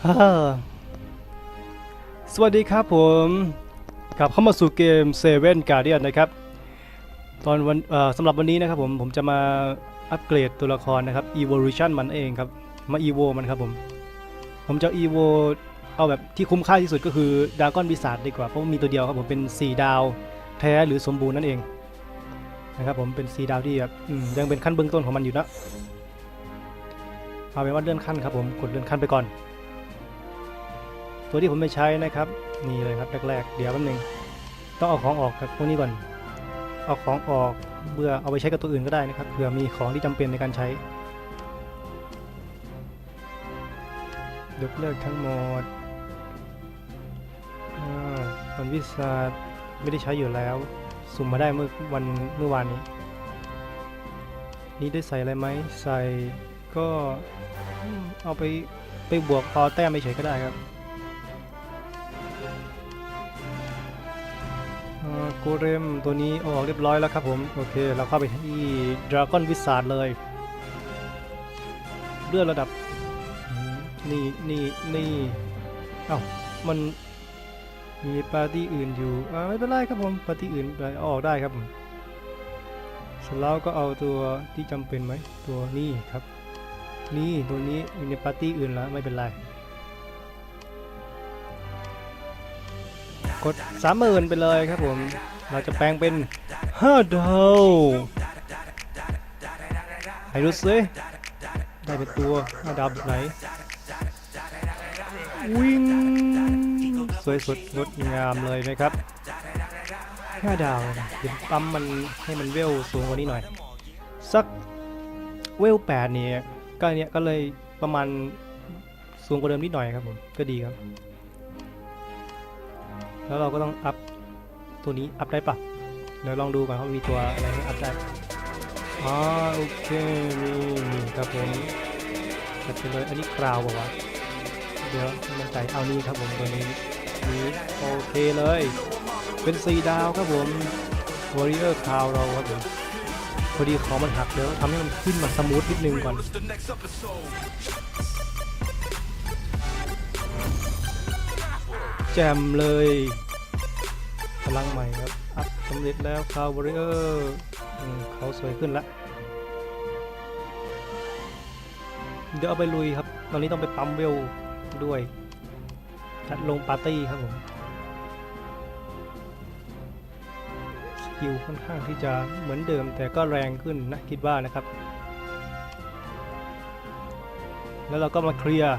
สวัสดีครับผมกลับเข้ามาสู่เกม Seven Guardian นะครับ ตอนวันสำหรับวันนี้นะครับผม ผมจะมาอัปเกรดตัวละครนะครับ Evolution มันเองครับ มา Evo มันครับผม ผมจะ Evo เอาแบบที่คุ้มค่าที่สุดก็คือด r a ก้อน i ิ a r d ดีกว่า เพราะมีตัวเดียวครับผมเป็น 4 ดาวแท้หรือสมบูรณ์นั่นเองนะครับผมเป็น 4 ดาวที่แบบยังเป็นขั้นเบื้องต้นของมันอยู่นะเอาเป็นว่าเลื่อนขั้นครับผมกดเลื่อนขั้นไปก่อน ตัวที่ผมไม่ใช้นะครับนี่เลยครับแรกๆ เดี๋ยวแป๊บนึงต้องเอาของออกครับพวกนี้ก่อนเอาของออกเพื่อเอาไปใช้กับตัวอื่นก็ได้นะครับเผื่อมีของที่จำเป็นในการใช้ยกเลิกทั้งหมดอ่าวันวิสาไม่ได้ใช้อยู่แล้ว สุ่มมาได้เมื่อวันเมื่อวานนี้ นี่ได้ใส่อะไรไหมใส่ก็เอาไปไปบวกพอแต้มไม่เฉยก็ได้ครับ โกเรมตัวนี้ออกเรียบร้อยแล้วครับผม โอเค เราเข้าไปที่ Dragon Wizard เลยเลื่อนระดับ นี่นี่นี่เอ้ามันมีปาร์ตี้อื่นอยู่อ่าไม่เป็นไรครับผมปาร์ตี้อื่นไปออกได้ครับผมเสร็จแล้วก็เอาตัวที่จำเป็นไหมตัวนี้ครับ นี่ตัวนี้อยู่ในปาร์ตี้อื่นแล้วไม่เป็นไร กดสามหมื่นไปเลยครับผม เราจะแปลงเป็นห้าดาวให้ดูสิได้เป็นตัวห้าดาวแบบไหน วิ่ง สวยสดงดงามเลยนะครับห้าดาวเดี๋ยวปั๊มมันให้มันเวลสูงกว่านี้หน่อย สักเวลแปดเนี่ยก็เนี้ยก็เลยประมาณสูงกว่าเดิมนิดหน่อยครับผม ก็ดีครับ แล้วเราก็ต้องอัพตัวนี้อัพได้ปะเดี๋ยวลองดูก่อนว่ามีตัวอะไรให้อัพได้อ๋อโอเคนี่นี่ครับผมจัดไปเลยอันนี้คราวบอกว่าเดี๋ยวมันใจเอานี่ครับผมตัวนี้นี่โอเคเลย เป็นสีดาวครับผม Warrior Crown เราครับผมพอดีของมันหักเดี๋ยวทำให้มันขึ้นมาสมูทนิดนึงก่อน แจมเลย พลังใหม่ครับอัพสำเร็จแล้วคาวบริเออร์เขาสวยขึ้นละเดี๋ยวเอาไปลุยครับ ตอนนี้ต้องไปปั๊มเวลด้วยจัดลงปาร์ตี้ครับผมสกิลค่อนข้างที่จะเหมือนเดิมแต่ก็แรงขึ้นนะคิดว่านะครับ แล้วเราก็มาเคลียร์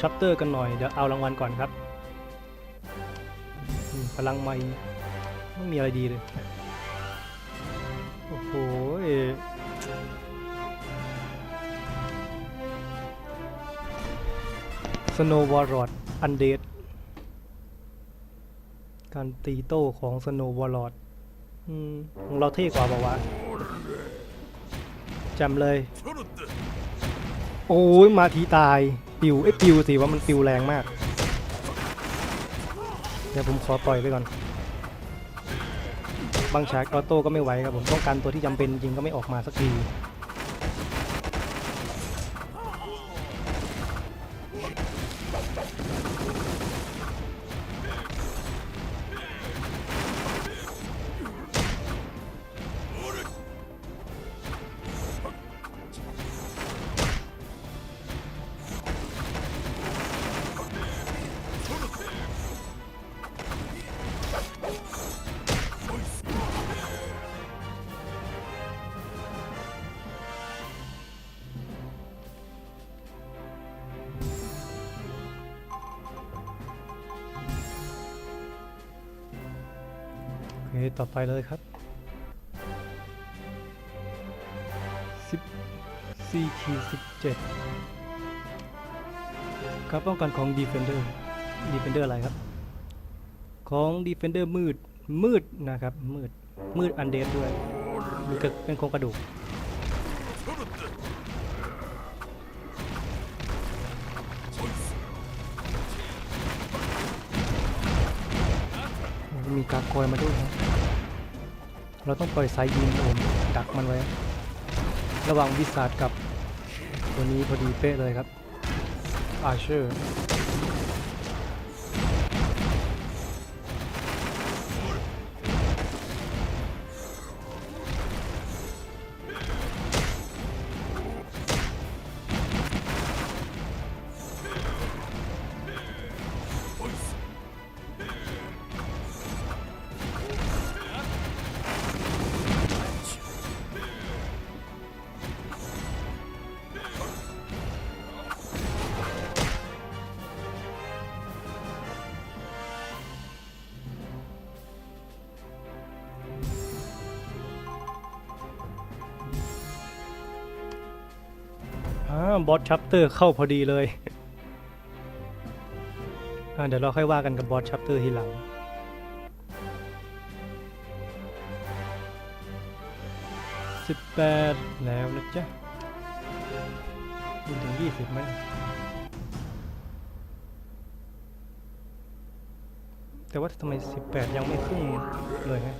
ชัปเตอร์กันหน่อย เดี๋ยวเอารางวัลก่อนครับ พลังไม่ไม่มีอะไรดีเลย โอ้โหสโนวอร์รอดอันเดดการตีโต้ของสโนวอร์รอดของเราเท่กว่าบอกว่าวะจำเลย โอ้ยมาทีตาย ปิวเอ้ปิวสิว่ามันปิวแรงมาก เดี๋ยวผมขอปล่อยไปก่อน บางฉากออโต้ก็ไม่ไหวครับผมต้องการตัวที่จำเป็นจริงก็ไม่ออกมาสักที ต่อไปเลยครับ14ขีด17ครับป้องกันของ Defender Defender อะไรครับ ของ Defender มืด มืดนะครับ มืด มืดอันเดดด้วยมีกระเป็นโครงกระดูก มีกากคอยมาด้วยครับ เราต้องปล่อยสายยิงผมดักมันไว้ ระหว่างวิสาดกับตัวนี้พอดีเป๊ะเลยครับอาเชอร์ บอสชัปเตอร์เข้าพอดีเลยเดี๋ยวเราค่อยว่ากันกับบอสชัปเตอร์ทีหลังสิบแปดแล้วนะจ๊ะถึงยี่สิบไหมแต่ว่าทำไมสิบแปดยังไม่ขึ้นเลยฮะ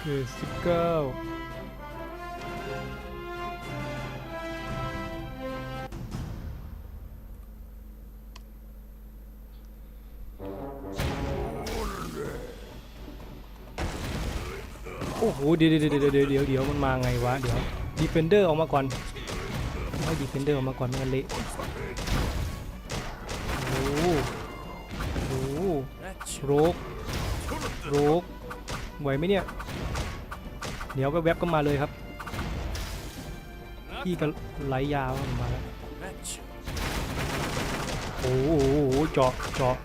คือสิบเก้าโอ้โห เดี๋ยวเดี๋ยวเดี๋ยวเดี๋ยวเดี๋ยวเดี๋ยวมันมาไงวะ เดี๋ยวดีเฟนเดอร์ออกมาก่อนให้ดีเฟนเดอร์ออกมาก่อนไม่งั้นเละโอ้โหโอ้โหโรกโรก ไหวไหมเนี่ย เดี๋ยวก็แวบก็มาเลยครับพี่ก็ไหลยาวมาแล้วโอ้โหเจาะเจาะ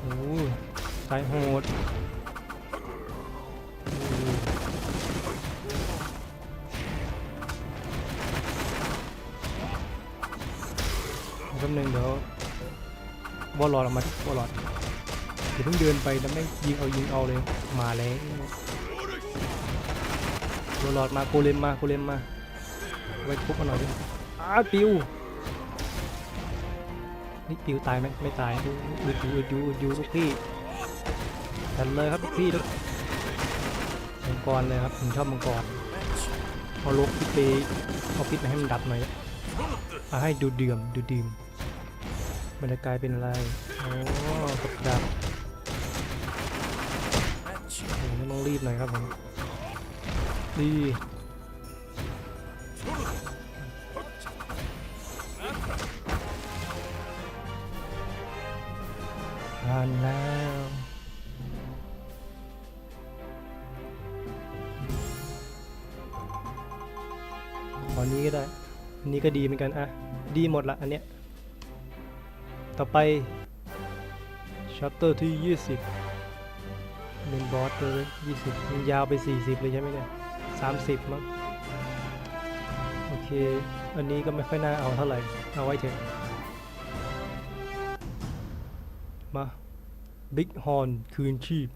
โอ้สายโหดโอ้โหนึงเดี๋ยวบอลลอดออกมาบอลลอด เดี๋ยวเพิ่งเดินไปแล้วไม่ยิงเอายิงเอาเลยมาแล้วบอลลอดมาโกเลมมาโกเลมมาไว้ทุบมาหน่อยดิอ้าปิวนี่ปิวตายไหมไม่ตายอืดอยู่อืดอยู่อืดอยู่ลูกพี่ทันเลยครับลูกพี่ทุกมังกรเลยครับผมชอบมังกรเอาลกพิษไปเอาพิษมาให้มันดับหน่อยเอาให้ดูเดือมดูดื่มมันจะกลายเป็นอะไร โอ้กับดับ รีบหน่อยครับผมดีผ่านแล้วขอนี้ก็ได้อันนี้ก็ดีเหมือนกันอะดีหมดละอันเนี้ย ต่อไปชัปเตอร์ที่ 20 เป็นบอสเลย20มันยาวไป40เลยใช่ไหมเนี่ย30มั้งโอเค อันนี้ก็ไม่ค่อยน่าเอาเท่าไหร่ เอาไว้เถอะ มาบิ๊กฮอนคืนชีพ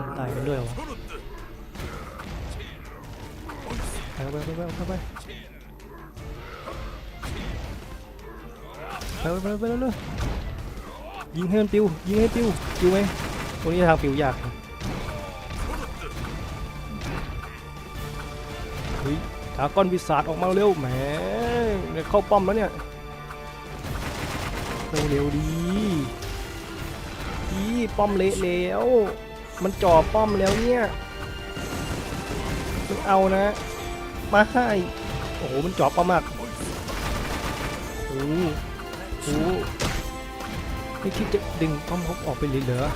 มันตายกันด้วยเหรอวะไปไปไปไปไปไปไปไปไปไปเร็วๆยิงให้มันปิวยิงให้ปิวปิวไหม ตรงนี้ทางปิวยากเฮ้ยดราก้อนวิสาดออกมาเร็วแหมเนี่ยเข้าป้อมแล้วเนี่ยเร็วๆดีอีป้อมเละแล้ว มันจ่อป้อมแล้วเนี่ยมันเอานะ มาให้โอ้โหมันจ่อป้อมมากโอ้โหโอ้โหไม่คิดจะดึงป้อมเขาออกไปเลยเหรอ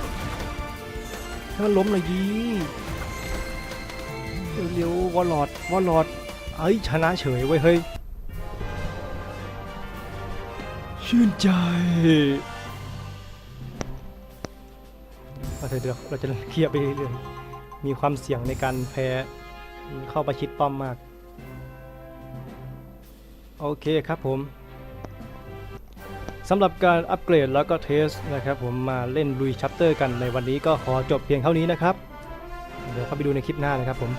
ให้มันล้มเลยยิงเร็วๆวอลลอดวอลลอดเอ้ยชนะเฉยเว้ยเฮ้ยชื่นใจเอาเถอะเดี๋ยวเราจะเคลียร์ไปเรื่อยๆมีความเสี่ยงในการแพ้เข้าประชิดป้อมมาก โอเคครับผม สำหรับการอัปเกรดแล้วก็เทสนะครับผมมาเล่นลุยชัปเตอร์กันในวันนี้ก็ขอจบเพียงเท่านี้นะครับ เดี๋ยวเข้าไปดูในคลิปหน้านะครับผม